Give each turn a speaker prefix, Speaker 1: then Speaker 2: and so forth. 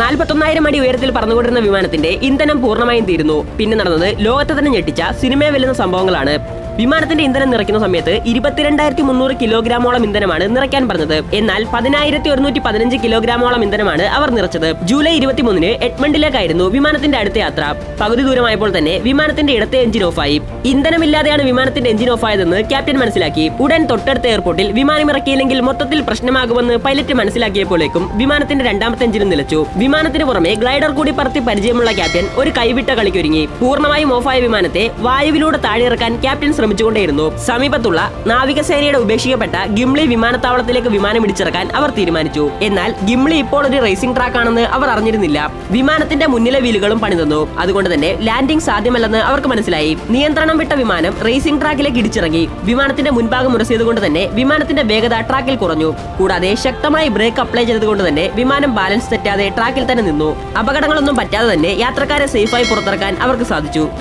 Speaker 1: നാൽപ്പത്തൊന്നായിരം അടി ഉയരത്തിൽ പറന്നുകൊണ്ടിരുന്ന വിമാനത്തിന്റെ ഇന്ധനം പൂർണമായും തീരുന്നു. പിന്നെ നടന്നത് ലോകത്തെ തന്നെ ഞെട്ടിച്ച സിനിമയെ വെല്ലുന്ന സംഭവങ്ങളാണ്. വിമാനത്തിന്റെ ഇന്ധനം നിറയ്ക്കുന്ന സമയത്ത് ഇരുപത്തിരണ്ടായിരത്തി മുന്നൂറ് കിലോഗ്രാമോളം ഇന്ധനമാണ് നിറയ്ക്കാൻ പറഞ്ഞത്. എന്നാൽ പതിനായിരത്തി ഒരുന്നൂറ്റി പതിനഞ്ച് കിലോഗ്രാമോളം ഇന്ധനമാണ് അവർ നിറച്ചത്. ജൂലൈ ഇരുപത്തിമൂന്നിന് എഡ്മണ്ടിലേക്കായിരുന്നു വിമാനത്തിന്റെ അടുത്ത യാത്ര. പകുതി ദൂരമായപ്പോൾ തന്നെ വിമാനത്തിന്റെ ഇടത്തെ എഞ്ചിൻ ഓഫായി. ഇന്ധനമില്ലാതെയാണ് വിമാനത്തിന്റെ എഞ്ചിൻ ഓഫായതെന്ന് ക്യാപ്റ്റൻ മനസ്സിലാക്കി. ഉടൻ തൊട്ടടുത്ത എയർപോർട്ടിൽ വിമാനം ഇറക്കിയില്ലെങ്കിൽ മൊത്തത്തിൽ പ്രശ്നമാകുമെന്ന് പൈലറ്റ് മനസ്സിലാക്കിയപ്പോഴേക്കും വിമാനത്തിന്റെ രണ്ടാമത്തെ എഞ്ചിനും നിലച്ചു. വിമാനത്തിന് പുറമെ ഗ്ലൈഡർ കൂടി പറത്തി പരിചയമുള്ള ക്യാപ്റ്റൻ ഒരു കൈവിട്ട കളിക്കൊരുങ്ങി. പൂർണമായും ഓഫായ വിമാനത്തെ വായുവിലൂടെ താഴെയിറക്കാൻ ക്യാപ്റ്റൻ ശ്രമിച്ചുകൊണ്ടേയിരുന്നു. സമീപത്തുള്ള നാവികസേനയുടെ ഉപേക്ഷിക്കപ്പെട്ട ഗിംലി വിമാനത്താവളത്തിലേക്ക് വിമാനം ഇടിച്ചിറക്കാൻ അവർ തീരുമാനിച്ചു. എന്നാൽ ഗിംലി ഇപ്പോൾ ഒരു റേസിംഗ് ട്രാക്ക് ആണെന്ന് അവർ അറിഞ്ഞിരുന്നില്ല. വിമാനത്തിന്റെ മുന്നിലെ വീലുകളും പണിതന്നു. അതുകൊണ്ട് തന്നെ ലാൻഡിംഗ് സാധ്യമല്ലെന്ന് അവർക്ക് മനസ്സിലായി. നിയന്ത്രണം വിട്ട വിമാനം റേസിംഗ് ട്രാക്കിലേക്ക് ഇടിച്ചിറങ്ങി. വിമാനത്തിന്റെ മുൻഭാഗം ഉറസിയതുകൊണ്ട് തന്നെ വിമാനത്തിന്റെ വേഗത ട്രാക്കിൽ കുറഞ്ഞു. കൂടാതെ ശക്തമായി ബ്രേക്ക് അപ്ലൈ ചെയ്തതുകൊണ്ട് തന്നെ വിമാനം ബാലൻസ് തെറ്റാതെ ട്രാക്കിൽ തന്നെ നിന്നു. അപകടങ്ങളൊന്നും പറ്റാതെ തന്നെ യാത്രക്കാരെ സേഫായി പുറത്തിറക്കാൻ അവർക്ക് സാധിച്ചു.